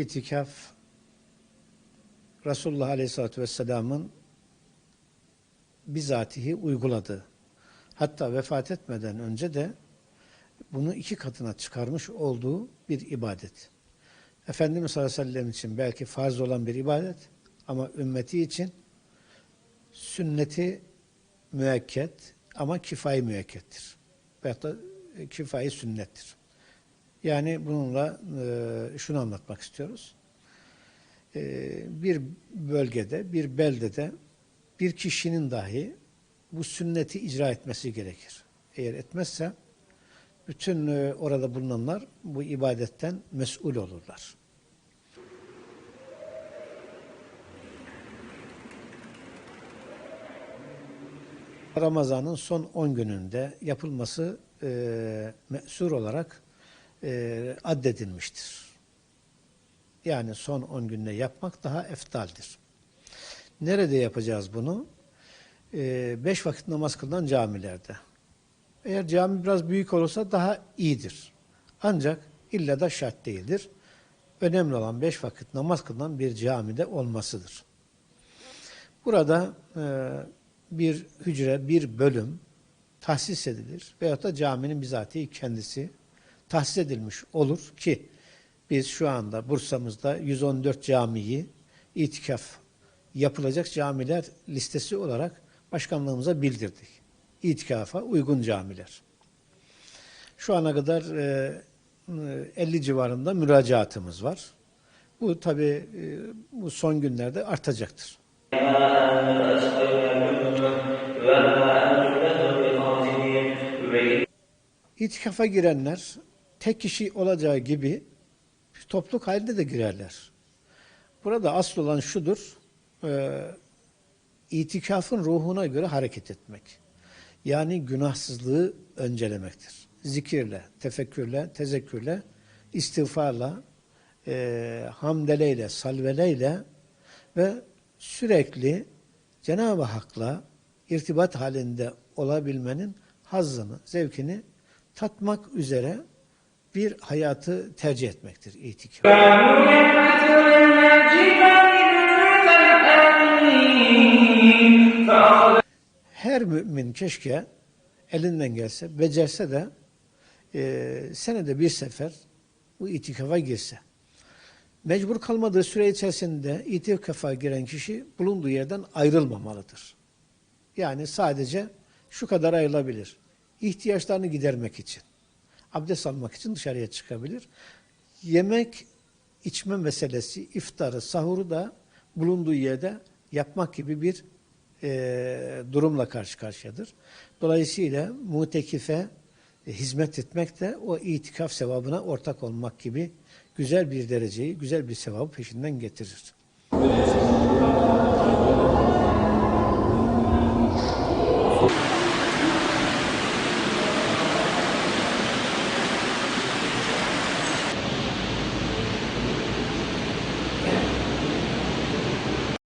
İtikaf Resulullah Aleyhisselatü Vesselam'ın bizatihi uyguladığı. Hatta vefat etmeden önce de bunu iki katına çıkarmış olduğu bir ibadet. Efendimiz sallallahu aleyhi ve sellem için belki farz olan bir ibadet ama ümmeti için sünneti müekket ama kifayi müekkettir. Veyahut da kifayi sünnettir. Yani bununla e, şunu anlatmak istiyoruz. E, bir bölgede, bir beldede bir kişinin dahi bu sünneti icra etmesi gerekir. Eğer etmezse bütün e, orada bulunanlar bu ibadetten mesul olurlar. Ramazan'ın son 10 gününde yapılması e, mesur olarak e, addedilmiştir. Yani son 10 günde yapmak daha eftaldir. Nerede yapacağız bunu? 5 e, vakit namaz kılınan camilerde. Eğer cami biraz büyük olursa daha iyidir. Ancak illa da şart değildir. Önemli olan beş vakit namaz kılınan bir camide olmasıdır. Burada e, bir hücre, bir bölüm tahsis edilir veyahut da caminin bizatihi kendisi tahsis edilmiş olur ki biz şu anda Bursa'mızda 114 camiyi itikaf yapılacak camiler listesi olarak başkanlığımıza bildirdik. İtikafa uygun camiler. Şu ana kadar e, 50 civarında müracaatımız var. Bu tabi e, bu son günlerde artacaktır. İtikafa girenler tek kişi olacağı gibi topluluk halinde de girerler. Burada asıl olan şudur, e, itikafın ruhuna göre hareket etmek. Yani günahsızlığı öncelemektir. Zikirle, tefekkürle, tezekkürle, istiğfarla, e, hamdeleyle, salveleyle ve sürekli Cenab-ı Hak'la irtibat halinde olabilmenin hazzını, zevkini tatmak üzere bir hayatı tercih etmektir itikaf. Her mümin keşke elinden gelse, becerse de e, senede bir sefer bu itikafa girse. Mecbur kalmadığı süre içerisinde itikafa giren kişi bulunduğu yerden ayrılmamalıdır. Yani sadece şu kadar ayrılabilir. İhtiyaçlarını gidermek için abdest almak için dışarıya çıkabilir. Yemek içme meselesi, iftarı, sahuru da bulunduğu yerde yapmak gibi bir e, durumla karşı karşıyadır. Dolayısıyla mutekife e, hizmet etmek de o itikaf sevabına ortak olmak gibi güzel bir dereceyi, güzel bir sevabı peşinden getirir. Evet.